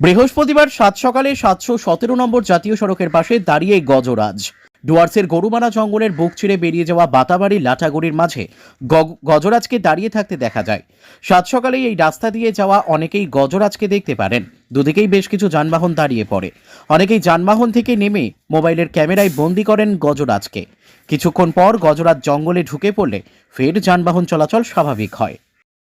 বৃহস্পতিবার সাত সকালে সাতশো সতেরো নম্বর জাতীয় সড়কের পাশে দাঁড়িয়ে গজরাজ। ডুয়ার্সের গরুমারা জঙ্গলের বুক ছিঁড়ে বেরিয়ে যাওয়া বাতাবাড়ি লাটাগুড়ির মাঝে গজরাজকে দাঁড়িয়ে থাকতে দেখা যায়। সাত সকালেই এই রাস্তা দিয়ে যাওয়া অনেকেই গজরাজকে দেখতে পারেন। দুদিকেই বেশ কিছু যানবাহন দাঁড়িয়ে পড়ে। অনেকেই যানবাহন থেকে নেমে মোবাইলের ক্যামেরায় বন্দি করেন গজরাজকে। কিছুক্ষণ পর গজরাজ জঙ্গলে ঢুকে পড়লে ফের যানবাহন চলাচল স্বাভাবিক হয়।